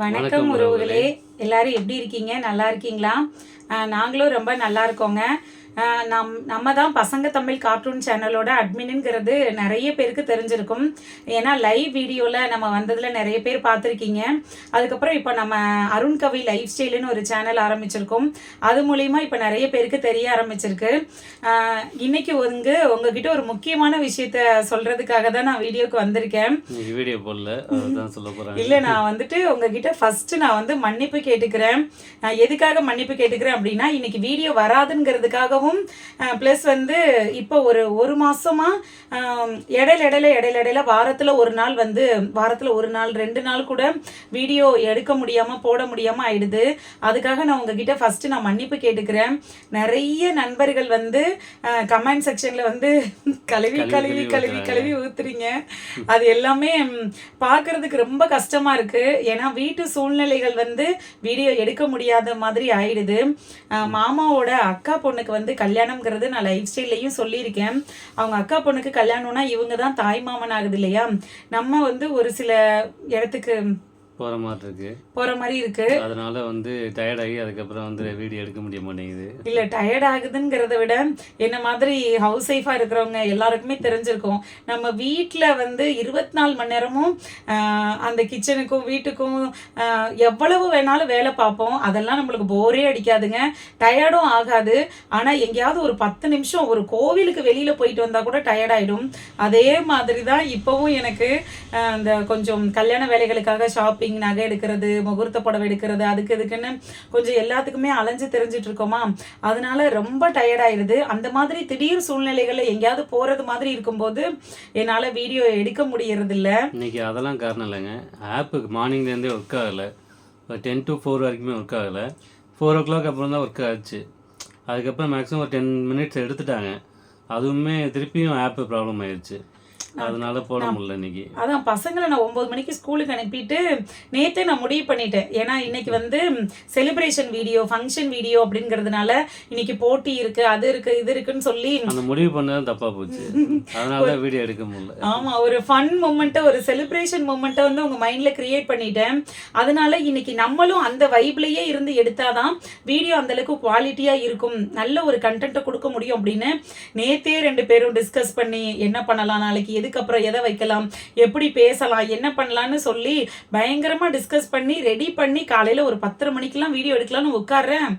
வணக்கம் உறவுகளே. எல்லாரும் எப்படி இருக்கீங்க? நல்லா இருக்கீங்களா? நாங்களும் ரொம்ப நல்லா இருக்கோங்க. நம் நம்ம தான் பசங்க தமிழ் கார்ட்டூன் சேனலோட அட்மினுங்கிறது நிறைய பேருக்கு தெரிஞ்சிருக்கும். ஏன்னா லைவ் வீடியோவில் நம்ம வந்ததில் நிறைய பேர் பார்த்துருக்கீங்க. அதுக்கப்புறம் இப்போ நம்ம அருண் கவி லைஃப் ஸ்டைலுன்னு ஒரு சேனல் ஆரம்பிச்சிருக்கோம். அது மூலிமா இப்போ நிறைய பேருக்கு தெரிய ஆரம்பிச்சிருக்கு. இன்னைக்கு வந்து உங்ககிட்ட ஒரு முக்கியமான விஷயத்த சொல்கிறதுக்காக தான் நான் வீடியோக்கு வந்திருக்கேன். வீடியோ போடல. சொல்ல இல்ல நான் வந்துட்டு உங்ககிட்ட ஃபர்ஸ்ட் நான் வந்து மன்னிப்பு கேட்டுக்கிறேன். நான் எதுக்காக மன்னிப்பு கேட்டுக்கிறேன் அப்படின்னா இன்னைக்கு வீடியோ வராதுங்கிறதுக்காகவும் ப்ளஸ் வந்து இப்போ ஒரு ஒரு ஆம், இடையில இடையில இடையில இடையில வாரத்துல ஒரு நாள் வந்து வாரத்துல ஒரு நாள் ரெண்டு நாள் கூட வீடியோ எடுக்க முடியாம போட முடியாம ஆயிடுது. அதுக்காக நான் உங்ககிட்ட ஃபர்ஸ்ட் நான் மன்னிப்பு கேட்டுக்கிறேன். நிறைய நண்பர்கள் வந்து கமெண்ட் செக்ஷன்ல வந்து கழுவி கழுவி கழுவி கழுவி ஊத்துறீங்க. அது எல்லாமே பார்க்கறதுக்கு ரொம்ப கஷ்டமா இருக்கு. ஏன்னா வீட்டு சூழ்நிலைகள் வந்து வீடியோ எடுக்க முடியாத மாதிரி ஆயிடுது. மாமாவோட அக்கா பொண்ணுக்கு வந்து கல்யாணம்ங்கிறது நான் லைஃப் ஸ்டைல்லையும் சொல்லியிருக்கேன். அவங்க அக்கா பொண்ணுக்கு கல்யாணம்னா இவங்க தான் தாய் மாமன் ஆகுது இல்லையா? நம்ம வந்து ஒரு சில இடத்துக்கு போற மாதிரி இருக்கு போற மாதிரி இருக்கு. அதனால வந்து டயர்ட் ஆகி அதுக்கப்புறம் வந்து வீடியோ எடுக்க முடிய மாட்டேங்குது. இல்ல டயர்ட் ஆகுதுங்கிறத விட என்ன மாதிரி ஹவுஸ் ஒய்ஃபா இருக்கிறவங்க எல்லாருக்குமே தெரிஞ்சிருக்கும். நம்ம வீட்ல வந்து இருபத்தி நாலு மணி நேரமும் அந்த கிச்சனுக்கும் வீட்டுக்கும் எவ்வளவு வேணாலும் வேலை பார்ப்போம். அதெல்லாம் நம்மளுக்கு போரே அடிக்காதுங்க. டயர்டும் ஆகாது. ஆனா எங்கேயாவது ஒரு பத்து நிமிஷம் ஒரு கோவிலுக்கு வெளியில போயிட்டு வந்தா கூட டயர்ட் ஆயிடும். அதே மாதிரி தான் இப்போவும் எனக்கு இந்த கொஞ்சம் கல்யாண வேலைகளுக்காக ஷாப்பிங் நகை எடுக்கிறது முகூர்த்த புடவை எடுக்கிறது அதுக்கு இதுக்குன்னு கொஞ்சம் எல்லாத்துக்குமே அலைஞ்சு தெரிஞ்சிட்டு இருக்கோமா? அதனால ரொம்ப டயர்ட் அந்த மாதிரி திடீர் சூழ்நிலைகளில் எங்கேயாவது போறது மாதிரி இருக்கும்போது என்னால் வீடியோ எடுக்க முடியறது இல்ல இன்னைக்கு அதெல்லாம் காரணம் இல்லைங்க. ஆப்புக்கு மார்னிங்லேருந்தே ஒர்க் ஆகலை. டென் டு ஃபோர் வரைக்குமே ஒர்க் ஆகலை. ஃபோர் ஓ கிளாக் அப்புறம் தான் ஒர்க் ஆச்சு. அதுக்கப்புறம் மேக்ஸிமம் ஒரு டென் மினிட்ஸ் எடுத்துட்டாங்க. அதுவுமே திருப்பியும் ஆப்பு ப்ராப்ளம் ஆயிடுச்சு அதனால போட முடியல இன்னைக்கு. அதான் பசங்களை நான் ஒன்பது மணிக்கு ஸ்கூலுக்கு அனுப்பிட்டு நேத்தே நான் முடிவு பண்ணிட்டேன். ஏன்னா இன்னைக்கு வந்து செலிப்ரேஷன் வீடியோ ஃபங்க்ஷன் வீடியோ அப்படிங்கிறதுனால இன்னைக்கு போட்டி இருக்கு அது இருக்கு இது இருக்குன்னு சொல்லி அந்த முடிவு பண்ணது தப்பா போச்சு. அதனால தான் வீடியோ எடுக்க முடியல. ஆமா ஒரு ஃபன் மூமெண்ட்டை ஒரு செலிப்ரேஷன் மூமெண்ட்டை வந்து உங்க மைண்ட்ல கிரியேட் பண்ணிட்டேன். அதனால இன்னைக்கு நம்மளும் அந்த வைப்லயே இருந்து எடுத்தாதான் வீடியோ அந்த அளவுக்கு குவாலிட்டியா இருக்கும். நல்ல ஒரு கண்டென்ட்டை கொடுக்க முடியும் அப்படின்னு நேத்தே ரெண்டு பேரும் டிஸ்கஸ் பண்ணி என்ன பண்ணலாம் நாளைக்கு எதுக்கப்புறம் எதை வைக்கலாம்? எப்படி பேசலாம்? என்ன பண்ணலாம்னு சொல்லி பயங்கரமாக டிஸ்கஸ் பண்ணி ரெடி பண்ணி காலையில் ஒரு பத்தரை மணிக்கெல்லாம் வீடியோ எடுக்கலாம்னு உட்கார்றேன்.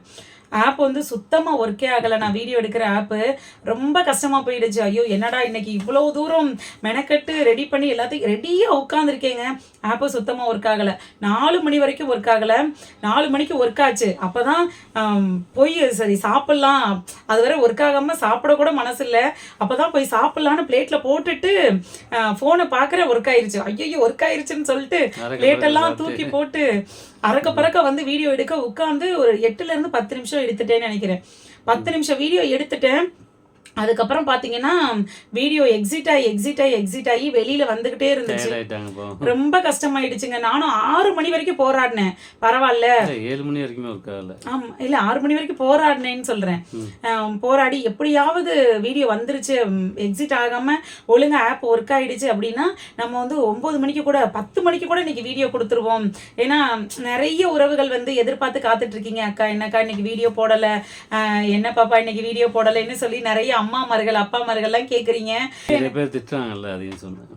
ஆப் வந்து சுத்தமா ஒர்க்கே ஆகலை. நான் வீடியோ எடுக்கிற ஆப்பு ரொம்ப கஷ்டமா போயிடுச்சு. ஐயோ என்னடா இன்னைக்கு இவ்வளோ தூரம் மெனக்கட்டு ரெடி பண்ணி எல்லாத்தையும் ரெடியாக உட்காந்துருக்கேங்க ஆப்பு சுத்தமா ஒர்க் ஆகலை. நாலு மணி வரைக்கும் ஒர்க் ஆகலை. நாலு மணிக்கு ஒர்க் ஆச்சு. அப்பதான் ஆம், போய் சரி சாப்பிட்லாம். அது வரை ஒர்க் ஆகாம சாப்பிட கூட மனசு இல்லை அப்பதான் போய் சாப்பிட்லான்னு பிளேட்ல போட்டுட்டு ஃபோனை பார்க்குற ஒர்க் ஆயிருச்சு. ஐயோ ஒர்க் ஆயிருச்சுன்னு சொல்லிட்டு அரைக்க பிளேட் எல்லாம் பறக்க தூக்கி போட்டு அறக்க பறக்க வந்து வீடியோ எடுக்க உட்காந்து ஒரு எட்டுல இருந்து பத்து நிமிஷம் எடுத்துட்டேன்னு நினைக்கிறேன். பத்து நிமிஷம் வீடியோ எடுத்துட்டேன். அதுக்கப்புறம் பாத்தீங்கன்னா வீடியோ எக்ஸிட் ஆகி எக்ஸிட் ஆகி எக்ஸிட் ஆகி வெளியில வந்துகிட்டே இருந்துச்சு. ரொம்ப கஷ்டமாயிடுச்சுங்க. நானும் ஆறு மணி வரைக்கும் போராடினேன். பரவாயில்ல. ஏழு மணி வரைக்குமே ஆமா இல்ல ஆறு மணி வரைக்கும் போராடினேன்னு சொல்றேன். போராடி எப்படியாவது வீடியோ வந்துருச்சு. எக்ஸிட் ஆகாம ஒழுங்கா ஆப் ஒர்க் ஆயிடுச்சு அப்படின்னா நம்ம வந்து ஒன்பது மணிக்கு கூட பத்து மணிக்கு கூட இன்னைக்கு வீடியோ கொடுத்துருவோம். ஏன்னா நிறைய உறவுகள் வந்து எதிர்பார்த்து காத்துட்டு இருக்கீங்க. அக்கா என்னக்கா இன்னைக்கு வீடியோ போடல. என்ன பாப்பா இன்னைக்கு வீடியோ போடலைன்னு சொல்லி நிறைய அம்மாமார்கள் அப்பாமார்கள்லாம் கேக்குறீங்க. நிறைய பேர் திட்டுறாங்கல்ல அதையும் சொன்னேன்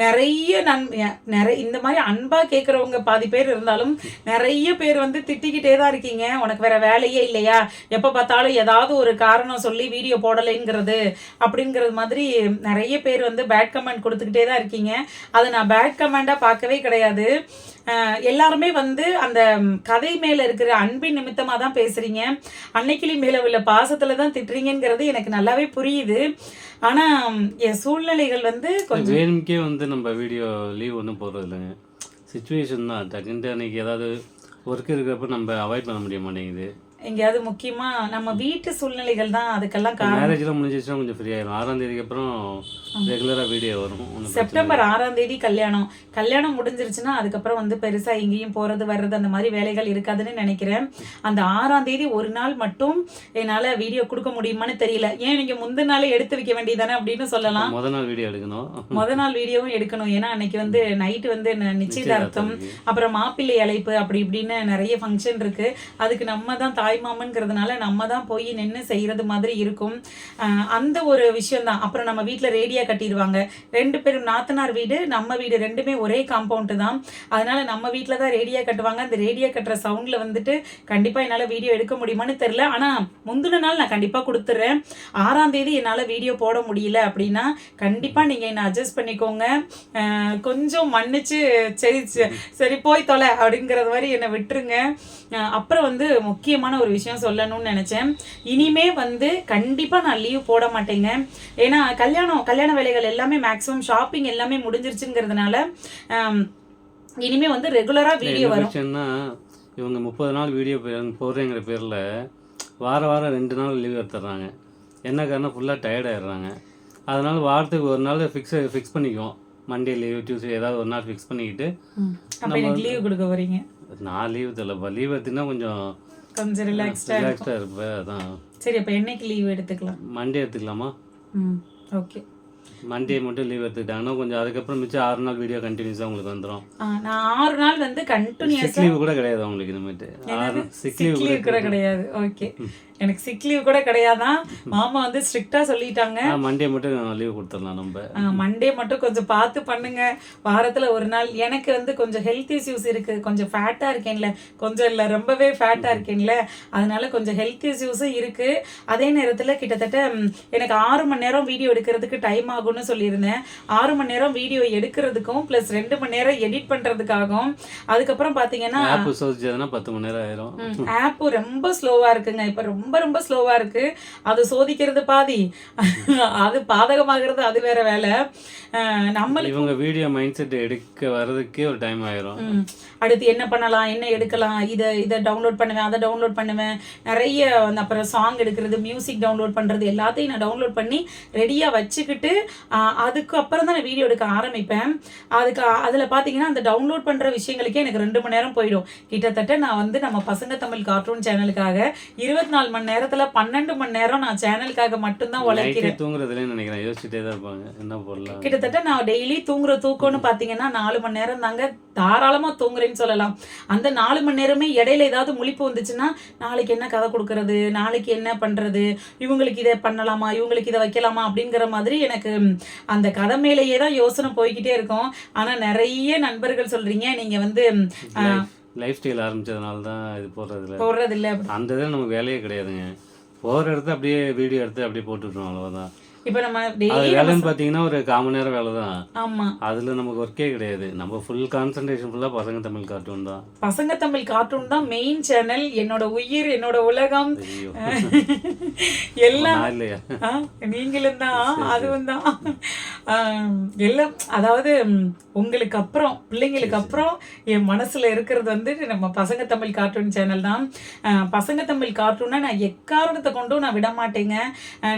நிறைய நன் நிறைய இந்த மாதிரி அன்பா கேக்குறவங்க பாதி பேர் இருந்தாலும் நிறைய பேர் வந்து திட்டிக்கிட்டே தான் இருக்கீங்க. உனக்கு வேற வேலையே இல்லையா? எப்ப பார்த்தாலும் ஏதாவது ஒரு காரணம் சொல்லி வீடியோ போடலைங்கிறது அப்படிங்கிறது மாதிரி நிறைய பேர் வந்து பேட் கமெண்ட் கொடுத்துக்கிட்டே தான் இருக்கீங்க. அதை நான் பேட் கமெண்டா பார்க்கவே கிடையாது. எல்லாருமே வந்து அந்த கதை மேல இருக்கிற அன்பின் நிமித்தமா தான் பேசுறீங்க. அன்னைக்கிளி மேல உள்ள பாசத்துல தான் திட்டுறீங்கங்கிறது எனக்கு நல்லாவே புரியுது. ஆனா ம், என் சூழ்நிலைகள் வந்து கொஞ்சம் வேணும்க்கே வந்து நம்ம வீடியோ லீவ் ஒன்றும் போடுறது இல்லைங்க. சுச்சுவேஷன் தான். டக்குன்ட்டு அன்னைக்கு ஏதாவது ஒர்க் இருக்கிறப்ப நம்ம அவாய்ட் பண்ண முடிய மாட்டேங்குது. எங்கேயாவது முக்கியமா நம்ம வீட்டு சூழ்நிலைகள் தான் அதுக்கெல்லாம் காரணம். மேரேஜ்லாம் முடிஞ்சிச்சுன்னா கொஞ்சம் ஃப்ரீ ஆயிரும். ஆறாம் தேதிக்கு அப்புறம் ரெகுலராக வீடியோ வரும். செப்டம்பர் ஆறாம் தேதி கல்யாணம். கல்யாணம் முடிஞ்சிருச்சுன்னா அதுக்கப்புறம் வந்து பெருசா எங்கேயும் போறது வர்றது அந்த மாதிரி வேலைகள் இருக்காதுன்னு நினைக்கிறேன். அந்த ஆறாம் தேதி ஒரு நாள் மட்டும் என்னால வீடியோ கொடுக்க முடியுமான்னு தெரியல. ஏன் நீங்க முந்தின நாளே எடுத்து வைக்க வேண்டியதானே அப்படின்னு சொல்லலாம். முத நாள் வீடியோ எடுக்கணும். முத நாள் வீடியோவும் எடுக்கணும். ஏன்னா அன்னைக்கு வந்து நைட்டு வந்து நிச்சயதார்த்தம். அப்புறம் மாப்பிள்ளை அழைப்பு அப்படி இப்படின்னு நிறைய ஃபங்க்ஷன் இருக்கு. அதுக்கு நம்ம தான் தாய் தாய்மாமன்கிறதுனால நம்ம தான் போய் நின்று செய்கிறது மாதிரி இருக்கும். அந்த ஒரு விஷயம் தான் அப்புறம் நம்ம வீட்டில் ரேடியா கட்டிடுவாங்க. ரெண்டு பேரும் நாத்தனார் வீடு நம்ம வீடு ரெண்டுமே ஒரே காம்பவுண்டு தான். அதனால நம்ம வீட்டில் தான் ரேடியா கட்டுவாங்க. அந்த ரேடியா கட்டுற சவுண்டில் வந்துட்டு கண்டிப்பாக என்னால் வீடியோ எடுக்க முடியுமான்னு தெரில ஆனால் முந்தின நாள் நான் கண்டிப்பாக கொடுத்துட்றேன் ஆறாம் தேதி என்னால் வீடியோ போட முடியல அப்படின்னா கண்டிப்பாக நீங்கள் என்னை அட்ஜஸ்ட் பண்ணிக்கோங்க. கொஞ்சம் மன்னிச்சு சரி சரி போய் தொலை அப்படிங்கிறது மாதிரி என்னை விட்டுருங்க. அப்புறம் வந்து முக்கியமான ஒரு விஷயம் சொல்லணும்னு நினச்சேன். இனிமே வந்து கண்டிப்பாக நான் லீவ் போட மாட்டேங்க. ஏன்னா கல்யாணம் கல்யாண வேலைகள் எல்லாமே மேக்ஸிமம் ஷாப்பிங் எல்லாமே முடிஞ்சிருச்சுங்கிறதுனால இனிமே வந்து ரெகுலராக வீடியோ வரும். இவங்க முப்பது நாள் வீடியோ போடுறேங்கிற பேரில் வார வாரம் ரெண்டு நாள் லீவ் எடுத்துடுறாங்க. என்ன காரணம்? ஃபுல்லாக டயர்ட் ஆயிடுறாங்க. அதனால வாரத்துக்கு ஒரு நாள் ஃபிக்ஸ் ஃபிக்ஸ் பண்ணிக்குவோம். மண்டே லீவ் டியூஸ்டே ஏதாவது ஒரு நாள் ஃபிக்ஸ் பண்ணிக்கிட்டு லீவ் கொடுக்க வரீங்க நான் லீவ் தெரியலப்பா லீவ் எடுத்துனா கொஞ்சம் கொஞ்சம் ரிலாக்ஸ்டாக ரிலாக்ஸ்டாக இருப்பேன் அதான். சரி அப்போ என்னைக்கு லீவ் எடுத்துக்கலாம்? மண்டே எடுத்துக்கலாமா? ம் ஓகே மண்டே மட்டும் லீவ் எடுத்துக்கிட்டாங்கன்னா கொஞ்சம் அதுக்கப்புறம் மிச்சம் ஆறு நாள் வீடியோ கண்டினியூஸாக உங்களுக்கு வந்துடும் நான் ஆறு நாள் வந்து சிக் கண்டினியூஸாக லீவ் கூட கிடையாது உங்களுக்கு இனிமேட்டு. ஆறு சிக் லீவ் கூட கிடையாது. ஓகே எனக்கு சிக் லீவ் கூட கிடையாதான் மாமா வந்து ஸ்ட்ரிக்டா சொல்லிட்டாங்க. மண்டே மட்டும் லீவ் கொடுத்துடலாம் நம்ம. மண்டே மட்டும் கொஞ்சம் பார்த்து பண்ணுங்க. வாரத்துல ஒரு நாள். எனக்கு வந்து கொஞ்சம் ஹெல்த் இஷ்யூஸ் இருக்கு. கொஞ்சம் ஃபேட்டா இருக்கேன்ல. கொஞ்சம் இல்ல ரொம்பவே ஃபேட்டா இருக்கேன்ல. அதனால கொஞ்சம் ஹெல்த் இஷ்யூஸும் இருக்கு. அதே நேரத்துல கிட்டத்தட்ட எனக்கு ஆறு மணி நேரம் வீடியோ எடுக்கிறதுக்கு டைம் ஆகும்னு சொல்லியிருந்தேன். ஆறு மணி நேரம் வீடியோ எடுக்கிறதுக்கும் ப்ளஸ் ரெண்டு மணி நேரம் எடிட் பண்றதுக்காகவும். அதுக்கப்புறம் பாத்தீங்கன்னா ஆப் பத்து மணி நேரம் ஆயிரும். ஆப் ரொம்ப ஸ்லோவா இருக்குங்க. இப்ப ரொம்ப ரொம்ப ஸ்லோவா இருக்கு. அது சோதிக்கிறது பாதி. அது பாதகமாகிறது அது வேற வேலை. நம்மளுக்கு இவங்க வீடியோ மைண்ட் செட் எடுக்க வர்றதுக்கே ஒரு டைம் ஆயிரும். அடுத்து என்ன பண்ணலாம் என்ன எடுக்கலாம் இதை இதை டவுன்லோட் பண்ணுவேன் அதை டவுன்லோட் பண்ணுவேன். நிறைய அந்த அப்புறம் சாங் எடுக்கிறது மியூசிக் டவுன்லோட் பண்ணுறது எல்லாத்தையும் நான் டவுன்லோட் பண்ணி ரெடியாக வச்சுக்கிட்டு அதுக்கு அப்புறம் தான் நான் வீடியோ எடுக்க ஆரம்பிப்பேன். அதுக்கு அதில் பார்த்தீங்கன்னா அந்த டவுன்லோட் பண்ணுற விஷயங்களுக்கே எனக்கு ரெண்டு மணி நேரம் போயிடும். கிட்டத்தட்ட நான் வந்து நம்ம பசங்க தமிழ் கார்ட்டூன் சேனலுக்காக இருபத்தி நாலு மணி நேரத்தில் பன்னெண்டு மணி நேரம் நான் சேனலுக்காக மட்டும்தான் உழைக்கிறேன். தூங்குறதுலேயே நினைக்கிறேன். யோசிச்சுட்டே தான் இருப்பாங்க. என்ன போடலாம்? கிட்டத்தட்ட நான் டெய்லி தூங்குற தூக்கம்னு பார்த்தீங்கன்னா நாலு மணி நேரம் தாங்க தாராளமாக தூங்குறேன்னு சொல்லலாம். அந்த நாலு மணி நேரமே இடையில ஏதாவது முழிப்பு வந்துச்சுன்னா நாளைக்கு என்ன கதை கொடுக்கறது? நாளைக்கு என்ன பண்ணுறது இவங்களுக்கு இதை பண்ணலாமா? இவங்களுக்கு இதை வைக்கலாமா? அப்படிங்கிற மாதிரி எனக்கு அந்த கதை மேலேயே தான் யோசனை போய்கிட்டே இருக்கும். ஆனால் நிறைய நண்பர்கள் சொல்கிறீங்க நீங்கள் வந்து ம், ஆ, லைஃப் ஸ்டைல் ஆரம்பிச்சதுனால தான் இது போடுறதுல போடுறதில்ல. அந்த இதில் நமக்கு வேலையே கிடையாதுங்க. போகிற இடத்த அப்படியே வீடியோ எடுத்து அப்படியே போட்டுவிட்ருவோம் அவ்வளோதான் இப்போ நம்ம டெய்லி வேலைன்னு பார்த்தீங்கன்னா ஒரு கால் மணி நேரம் வேலை தான். ஆமாம் அதில் நமக்கு ஒர்க்கே கிடையாது. நம்ம ஃபுல் கான்சன்ட்ரேஷன் ஃபுல்லாக பசங்க தமிழ் கார்ட்டூன் தான். பசங்க தமிழ் கார்ட்டூன் தான் மெயின் சேனல் என்னோட உயிர் என்னோட உலகம். எல்லாம் இல்லையா? நீங்களும் தான். அதுவும் தான். எல்லாம் அதாவது உங்களுக்கு அப்புறம் பிள்ளைங்களுக்கு அப்புறம் என் மனசுல இருக்கிறது வந்து நம்ம பசங்க தமிழ் கார்ட்டூன் சேனல் தான். பசங்க தமிழ் கார்ட்டூனை நான் எக்காரணத்தை கொண்டும் நான் விட மாட்டேங்க.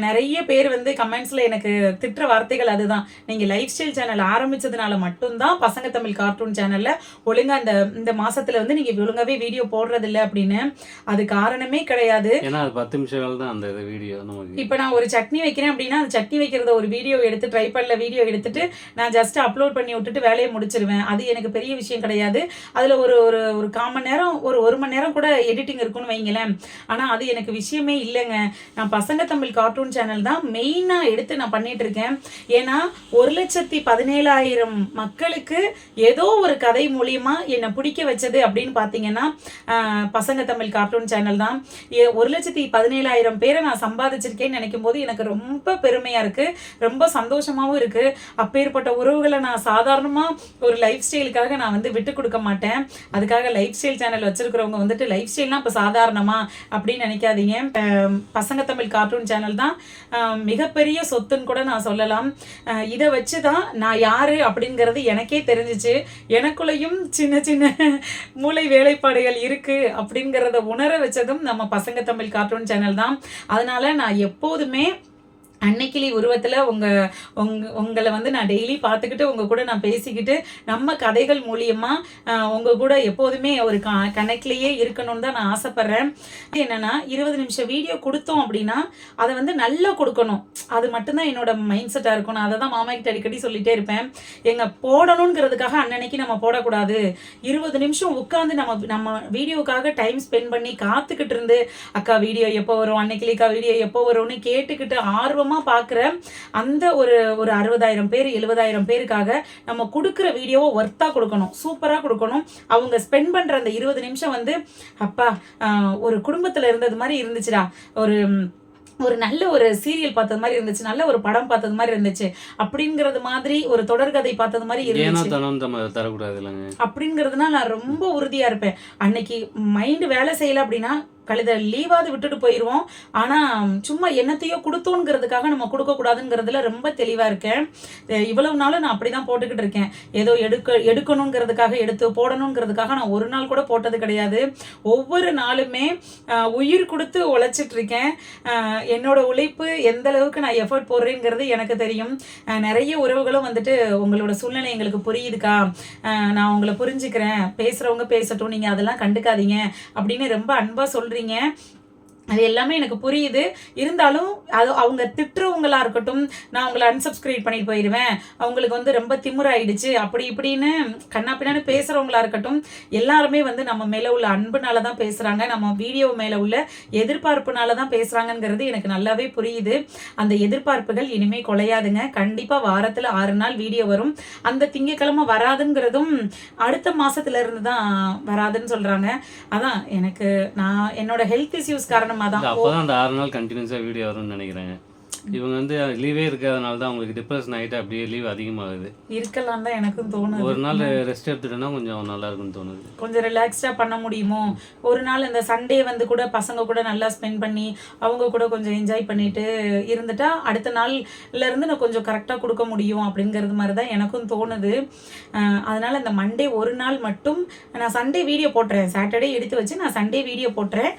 நிறைய பேர் வந்து கமெண்ட்ஸ்ல எனக்கு திட்டுற வார்த்தைகள் அதுதான். நீங்க லைஃப் ஸ்டைல் சேனல் ஆரம்பிச்சதுனால மட்டும்தான் பசங்க தமிழ் கார்ட்டூன் சேனல்ல ஒழுங்கா இந்த இந்த மாசத்துல வந்து நீங்க ஒழுங்காவே வீடியோ போடுறது இல்ல அப்படின்னு அது காரணமே கிடையாது. ஏன்னா அது பத்து நிமிஷம் வேலை தான் அந்த வீடியோ இப்போ நான் ஒரு சட்னி வைக்கிறேன் அப்படின்னா அந்த சட்னி வைக்கிறத ஒரு வீடியோ எடுத்து ட்ரைபேடில் வீடியோ எடுத்துட்டு நான் ஜஸ்ட் அப்லோட் பண்ணி விட்டுட்டு வேலையை முடிச்சிருவேன். அது எனக்கு பெரிய விஷயம் கிடையாது. அதில் ஒரு ஒரு ஒரு கால் மணி நேரம் ஒரு ஒரு மணி நேரம் கூட எடிட்டிங் இருக்குன்னு வைங்களேன். ஆனால் அது எனக்கு விஷயமே இல்லைங்க. நான் பசங்க தமிழ் கார்ட்டூன் சேனல் தான் மெயினாக எடுத்து நான் பண்ணிட்டு இருக்கேன் ஏன்னா ஒரு லட்சத்தி பதினேழாயிரம் மக்களுக்கு ஏதோ ஒரு கதை மூலியமா என்னை பிடிக்க வச்சது அப்படின்னு பார்த்தீங்கன்னா பசங்க தமிழ் கார்ட்டூன் சேனல் தான். ஏ- ஒரு லட்சத்தி பதினேழாயிரம் பேரை நான் சம்பாதிச்சிருக்கேன்னு நினைக்கும் போது எனக்கு ரொம்ப பெருமையா இருக்கு. ரொம்ப சந்தோஷமாவும் இருக்கு. அப்பேற்பட்ட உறவுகளை நான் சாதாரணமா ஒரு லைஃப் ஸ்டைலுக்காக நான் வந்து விட்டு கொடுக்க மாட்டேன். அதுக்காக லைஃப் ஸ்டைல் சேனல் வச்சிருக்கிறவங்க வந்துட்டு லைஃப் ஸ்டைல்னா இப்போ சாதாரணமா அப்படின்னு நினைக்காதீங்க. பசங்க தமிழ் கார்ட்டூன் சேனல் தான் மிகப்பெரிய மிகப்பெரிய சொத்துன்னு கூட நான் சொல்லலாம். இதை வச்சு தான் நான் யாரு அப்படிங்கிறது எனக்கே தெரிஞ்சிச்சு. எனக்குள்ளேயும் சின்ன சின்ன மூளை வேலைப்பாடுகள் இருக்குது அப்படிங்கிறத உணர வச்சதும் நம்ம பசங்க தமிழ் கார்ட்டூன் சேனல் தான். அதனால் நான் எப்போதுமே அன்னைக்கிளி உருவத்தில் உங்கள் உங் உங்களை வந்து நான் டெய்லி பார்த்துக்கிட்டு உங்கள் கூட நான் பேசிக்கிட்டு நம்ம கதைகள் மூலியமாக உங்கள் கூட எப்போதுமே ஒரு க கணக்கிலேயே இருக்கணும்னு தான் நான் ஆசைப்பட்றேன். என்னென்னா இருபது நிமிஷம் வீடியோ கொடுத்தோம் அப்படின்னா அதை வந்து நல்லா கொடுக்கணும். அது மட்டும்தான் என்னோட மைண்ட் செட்டாக இருக்கும். நான் அதை தான் மாமா கிட்ட அடிக்கடி சொல்லிட்டே இருப்பேன். எங்கள் போடணுங்கிறதுக்காக அன்னன்னைக்கு நம்ம போடக்கூடாது. இருபது நிமிஷம் உட்காந்து நம்ம நம்ம வீடியோக்காக டைம் ஸ்பெண்ட் பண்ணி காத்துக்கிட்டு இருந்து அக்கா வீடியோ எப்போ வரும்? அன்னைக்கிளிக்கா வீடியோ எப்போ வரும்னு கேட்டுக்கிட்டு ஆர்வம் ஆர்வமாக பார்க்குற அந்த ஒரு ஒரு அறுபதாயிரம் பேர் எழுபதாயிரம் பேருக்காக நம்ம கொடுக்குற வீடியோவை ஒர்த்தாக கொடுக்கணும். சூப்பராக கொடுக்கணும். அவங்க ஸ்பெண்ட் பண்ணுற அந்த இருபது நிமிஷம் வந்து அப்பா ஒரு குடும்பத்தில் இருந்தது மாதிரி இருந்துச்சுடா. ஒரு ஒரு நல்ல ஒரு சீரியல் பார்த்தது மாதிரி இருந்துச்சு. நல்ல ஒரு படம் பார்த்தது மாதிரி இருந்துச்சு. அப்படிங்கிறது மாதிரி ஒரு தொடர்கதை பார்த்தது மாதிரி இருந்துச்சு. தரக்கூடாது அப்படிங்கிறதுனா நான் ரொம்ப உறுதியா இருப்பேன். அன்னைக்கு மைண்டு வேலை செய்யல அப்படின்னா கழுத லீவாவது விட்டுட்டு போயிடுவோம் ஆனால் சும்மா என்னத்தையோ கொடுத்தோங்கிறதுக்காக நம்ம கொடுக்கக்கூடாதுங்கிறதுல ரொம்ப தெளிவாக இருக்கேன். இவ்வளவு நாளும் நான் அப்படி தான் போட்டுக்கிட்டு இருக்கேன். ஏதோ எடுக்க எடுக்கணுங்கிறதுக்காக எடுத்து போடணுங்கிறதுக்காக நான் ஒரு நாள் கூட போட்டது கிடையாது. ஒவ்வொரு நாளுமே உயிர் கொடுத்து உழைச்சிட்டு இருக்கேன். என்னோட உழைப்பு எந்த அளவுக்கு நான் எஃபர்ட் போடுறேங்கிறது எனக்கு தெரியும். நிறைய உறவுகளும் வந்துட்டு உங்களோட சூழ்நிலை எங்களுக்கு புரியுதுக்கா. நான் உங்களை புரிஞ்சுக்கிறேன். பேசுகிறவங்க பேசட்டும். நீங்கள் அதெல்லாம் கண்டுக்காதீங்க. அப்படின்னு ரொம்ப அன்பாக சொல்கிறீங்க சொல்றீங்க. அது எல்லாமே எனக்கு புரியுது. இருந்தாலும் அது அவங்க திட்டுறவங்களா இருக்கட்டும் நான் அவங்கள அன்சப்ஸ்கிரைப் பண்ணிட்டு போயிடுவேன் அவங்களுக்கு வந்து ரொம்ப திமுறாயிடுச்சு அப்படி இப்படின்னு கண்ணா பின்னான்னு பேசுகிறவங்களா இருக்கட்டும் எல்லாருமே வந்து நம்ம மேலே உள்ள அன்புனால தான் பேசுகிறாங்க நம்ம வீடியோ மேலே உள்ள எதிர்பார்ப்புனால தான் பேசுகிறாங்கங்கிறது எனக்கு நல்லாவே புரியுது. அந்த எதிர்பார்ப்புகள் இனிமேல் குலையாதுங்க. கண்டிப்பாக வாரத்தில் ஆறு நாள் வீடியோ வரும். அந்த திங்கக்கிழமை வராதுங்கிறதும் அடுத்த மாதத்துலேருந்து தான் வராதுன்னு சொல்கிறாங்க அதான் எனக்கு நான் என்னோட ஹெல்த் இஷ்யூஸ் காரணமா தான் அப்போ தான் அந்த ஆறு நாள் கண்டினியூஸாக வீடியோ வரும்னு நினைக்கிறேன் இவங்க வந்து லீவே இருக்காதனால தான் அவங்களுக்கு டிப்ரெஷன் ஆகிட்டு அப்படியே லீவ் அதிகமாகுது. இருக்கலாம் தான் எனக்கும் தோணுது. ஒரு நாள் ரெஸ்ட் எடுத்துட்டோன்னா கொஞ்சம் நல்லா இருக்கும்னு தோணுது. கொஞ்சம் ரிலாக்ஸ்டாக பண்ண முடியுமோ? ஒரு நாள் இந்த சண்டே வந்து கூட பசங்க கூட நல்லா ஸ்பெண்ட் பண்ணி அவங்க கூட கொஞ்சம் என்ஜாய் பண்ணிட்டு இருந்துட்டா அடுத்த நாள்ல இருந்து நான் கொஞ்சம் கரெக்டாக கொடுக்க முடியும் அப்படிங்கிறது மாதிரி தான் எனக்கும் தோணுது. அதனால இந்த மண்டே ஒரு நாள் மட்டும் நான் சண்டே வீடியோ போட்டுறேன். சாட்டர்டே எடுத்து வச்சு நான் சண்டே வீடியோ போட்டுறேன்.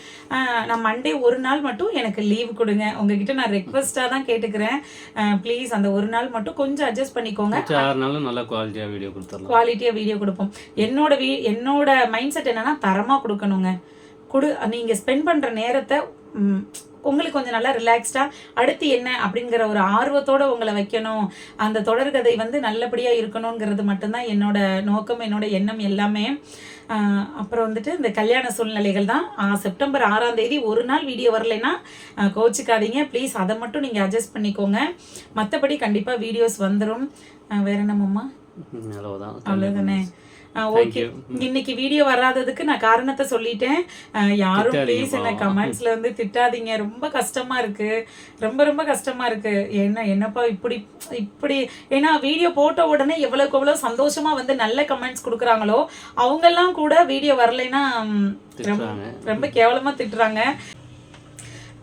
நான் மண்டே ஒரு நாள் மட்டும் எனக்கு லீவ் கொடுங்க. உங்ககிட்ட நான் ரெக்வஸ்ட்டாக தான் கேட்டுக்கிறேன். ப்ளீஸ் அந்த ஒரு நாள் மட்டும் கொஞ்சம் அட்ஜஸ்ட் பண்ணிக்கோங்க. நல்லா குவாலிட்டியாக வீடியோ கொடுத்துடலாம். குவாலிட்டியாக வீடியோ கொடுப்போம். என்னோட வீ என்னோட மைண்ட் செட் என்னன்னா தரமாக கொடுக்கணுங்க. கொடு நீங்கள் ஸ்பெண்ட் பண்ணுற நேரத்தை உங்களுக்கு கொஞ்சம் நல்லா ரிலாக்ஸ்டாக அடுத்து என்ன அப்படிங்கிற ஒரு ஆர்வத்தோட உங்களை வைக்கணும். அந்த தொடர்கதை வந்து நல்லபடியாக இருக்கணுங்கிறது மட்டும்தான் என்னோட நோக்கம் என்னோட எண்ணம் எல்லாமே. அப்புறம் வந்துட்டு இந்த கல்யாண சூழ்நிலைகள் தான். செப்டம்பர் ஆறாம் தேதி ஒரு நாள் வீடியோ வரலைன்னா கோச்சிக்காதீங்க ப்ளீஸ் அதை மட்டும் நீங்கள் அட்ஜஸ்ட் பண்ணிக்கோங்க. மற்றபடி கண்டிப்பாக வீடியோஸ் வந்துடும் வேற என்னம்மா Thank ஓகே. இன்னைக்கு வீடியோ வராததுக்கு நான் காரணத்தை சொல்லிட்டேன். யாரும் ப்ளீஸ் என்ன. கமெண்ட்ஸ்ல வந்து திட்டாதீங்க. ரொம்ப கஷ்டமா இருக்கு. ரொம்ப ரொம்ப கஷ்டமா இருக்கு. என்ன என்னப்பா இப்படி இப்படி ஏன்னா வீடியோ போட்ட உடனே எவ்வளவுக்கு எவ்வளவு சந்தோஷமா வந்து நல்ல கமெண்ட்ஸ் கொடுக்குறாங்களோ அவங்கெல்லாம் கூட வீடியோ வரலைன்னா ரொம்ப கேவலமா திட்டுறாங்க.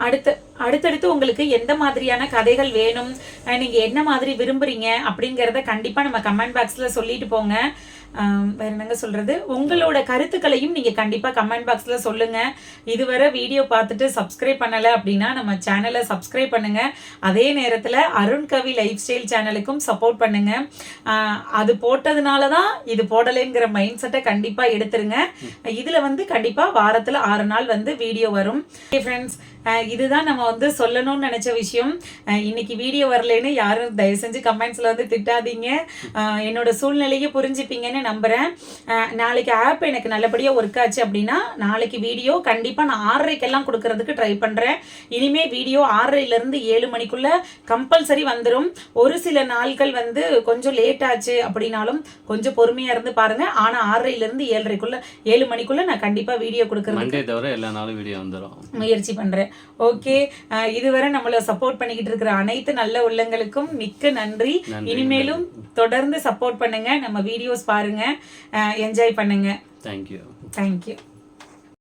அடுத்து அடுத்தடுத்து உங்களுக்கு எந்த மாதிரியான கதைகள் வேணும்? நீங்க என்ன மாதிரி விரும்புறீங்க? அப்படிங்கிறத கண்டிப்பா நம்ம கமெண்ட் பாக்ஸ்ல சொல்லிட்டு போங்க. வேற என்னங்க சொல்றது? உங்களோட கருத்துக்களையும் நீங்க கண்டிப்பா கமெண்ட் பாக்ஸ்ல சொல்லுங்க. இதுவரை வீடியோ பார்த்துட்டு சப்ஸ்கிரைப் பண்ணல அப்படின்னா நம்ம சேனலை சப்ஸ்கிரைப் பண்ணுங்க. அதே நேரத்துல அருண் கவி லைஃப் ஸ்டைல் சேனலுக்கும் சப்போர்ட் பண்ணுங்க. ஆஹ் அது போட்டதுனால தான் இது போடலைங்கிற மைண்ட் செட்டை கண்டிப்பா எடுத்துருங்க. இதுல வந்து கண்டிப்பா வாரத்துல ஆறு நாள் வந்து வீடியோ வரும். ஃப்ரெண்ட்ஸ் இதுதான் நம்ம வந்து சொல்லணும்னு நினைச்ச விஷயம். இன்னைக்கு வீடியோ வரலைன்னு யாரும் தயவு செஞ்சு கமெண்ட்ஸ்ல வந்து திட்டாதீங்க. என்னோட சூழ்நிலையை புரிஞ்சுப்பீங்கன்னு நம்புறேன். அஹ் நாளைக்கு ஆப் எனக்கு நல்லபடியா ஒர்க் ஆச்சு அப்படின்னா நாளைக்கு வீடியோ கண்டிப்பா நான் ஆறரைக்கெல்லாம் கொடுக்கறதுக்கு ட்ரை பண்றேன். இனிமே வீடியோ ஆறரைல இருந்து ஏழு மணிக்குள்ள கம்பல்சரி வந்துடும் ஒரு சில நாட்கள் வந்து கொஞ்சம் லேட் ஆச்சு அப்படின்னாலும் கொஞ்சம் பொறுமையா இருந்து பாருங்க. ஆனா ஆறரைல இருந்து ஏழரைக்குள்ள ஏழு மணிக்குள்ள நான் கண்டிப்பா வீடியோ கொடுக்கறதுக்கு மண்டே தவிர எல்லா நாளும் வீடியோ வந்துடும் முயற்சி பண்றேன். ஓகே. இதுவரை நம்மள சப்போர்ட் பண்ணிக்கிட்டு இருக்கிற அனைத்து நல்ல உள்ளங்களுக்கும் மிக்க நன்றி. இனிமேலும் தொடர்ந்து சப்போர்ட் பண்ணுங்க. நம்ம வீடியோஸ் பாருங்க. என்ஜாய் பண்ணுங்க. Thank you thank you